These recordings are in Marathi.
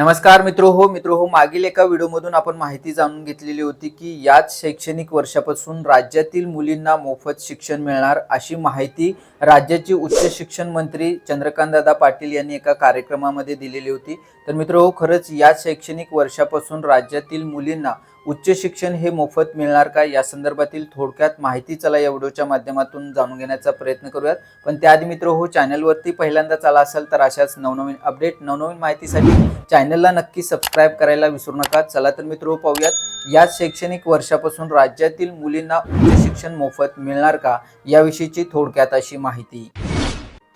नमस्कार मित्र हो मित्र हो मागील एका व्हिडिओमधून आपण माहिती जाणून घेतलेली होती की याच शैक्षणिक वर्षापासून राज्यातील मुलींना मोफत शिक्षण मिळणार अशी माहिती राज्याचे उच्च शिक्षण मंत्री चंद्रकांतदादा पाटील यांनी एका कार्यक्रमामध्ये दिलेली होती. तर मित्र हो खरंच याच शैक्षणिक वर्षापासून राज्यातील मुलींना उच्च शिक्षण हे मोफत मिळणार का? या संदर्भातील थोडक्यात माहिती चला या व्हिडिओच्या माध्यमातून जाणून घेण्याचा प्रयत्न करूयात. पण त्याआधी मित्र हो चॅनलवरती पहिल्यांदाच आला असाल तर अशाच नवनवीन अपडेट नवनवीन माहितीसाठी चॅनलला नक्की सबस्क्राईब करायला विसरू नका. चला तर मित्र हो, पाहूयात. याच शैक्षणिक वर्षापासून राज्यातील मुलींना उच्च शिक्षण मोफत मिळणार का? याविषयीची थोडक्यात अशी माहिती.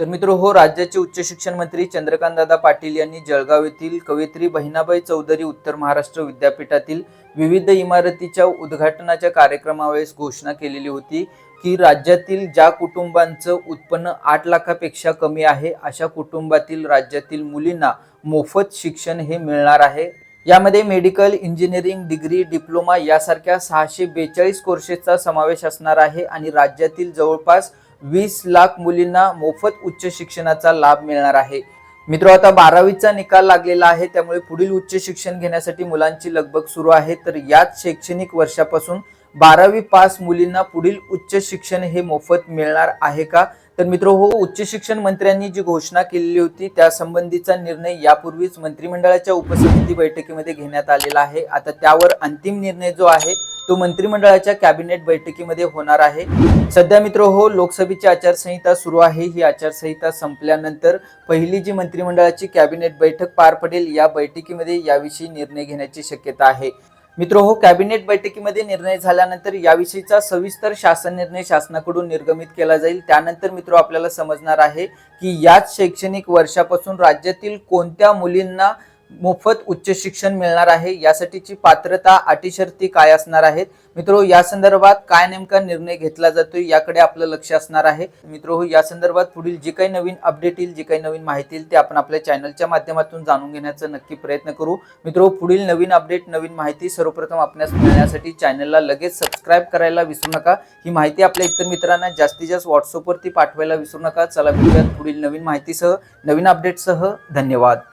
तर मित्र हो राज्याचे उच्च शिक्षण मंत्री चंद्रकांतदादा पाटील यांनी जळगाव येथील कवयित्री बहिणाबाई चौधरी उत्तर महाराष्ट्र विद्यापीठातील विविध इमारतीच्या उद्घाटनाच्या कार्यक्रमावेळेस घोषणा केलेली होती की राज्यातील ज्या कुटुंबांचं उत्पन्न आठ लाखापेक्षा कमी आहे अशा कुटुंबातील राज्यातील मुलींना मोफत शिक्षण हे मिळणार आहे. यामध्ये मेडिकल इंजिनिअरिंग डिग्री डिप्लोमा यासारख्या सहाशे बेचाळीस कोर्सेसचा समावेश असणार आहे आणि राज्यातील जवळपास वीस लाख मुलींना मोफत उच्च शिक्षणाचा लाभ मिळणार आहे. मित्र आता बारावीचा निकाल लागलेला आहे त्यामुळे पुढील उच्च शिक्षण घेण्यासाठी मुलांची लगबग सुरू आहे. तर याच शैक्षणिक वर्षापासून बारावी पास मुलींना पुढील उच्च शिक्षण हे मोफत मिळणार आहे का? तर मित्र हो उच्च शिक्षण मंत्र्यांनी जी घोषणा केलेली होती त्या संबंधीचा निर्णय यापूर्वीच मंत्रिमंडळाच्या उपसमिती बैठकीमध्ये घेण्यात आलेला आहे. आता त्यावर अंतिम निर्णय जो आहे तो मंत्रिमंडळाच्या कॅबिनेट बैठकीमध्ये होणार आहे. सध्या मित्र हो लोकसभेची आचारसंहिता सुरू आहे. ही आचारसंहिता संपल्यानंतर पहिली जी मंत्रिमंडळाची कॅबिनेट बैठक पार पडेल या बैठकीमध्ये याविषयी निर्णय घेण्याची शक्यता आहे. मित्र हो कॅबिनेट बैठकीमध्ये निर्णय झाल्यानंतर याविषयीचा सविस्तर शासन निर्णय शासनाकडून निर्गमित केला जाईल. त्यानंतर मित्र आपल्याला समजणार आहे की याच शैक्षणिक वर्षापासून राज्यातील कोणत्या मुलींना मोफत उच्च शिक्षण मिळणार आहे. यासाठीची पात्रता अटी शर्ती काय असणार आहेत? मित्रो या संदर्भात काय नेमका निर्णय घेतला जातोय याकडे आपलं लक्ष असणार आहे. मित्रो या संदर्भात पुढील जी काही नवीन अपडेट येईल जी काही नवीन माहिती येईल ते आपण आपल्या चॅनलच्या माध्यमातून जाणून घेण्याचा नक्की प्रयत्न करू. मित्रो पुढील नवीन अपडेट नवीन माहिती सर्वप्रथम आपल्यास मिळण्यासाठी चॅनलला लगेच सबस्क्राईब करायला विसरू नका. ही माहिती आपल्या इतर मित्रांना जास्तीत जास्त व्हॉट्सअपवरती पाठवायला विसरू नका. चला भेटूयात पुढील नवीन माहितीसह नवीन अपडेटसह धन्यवाद.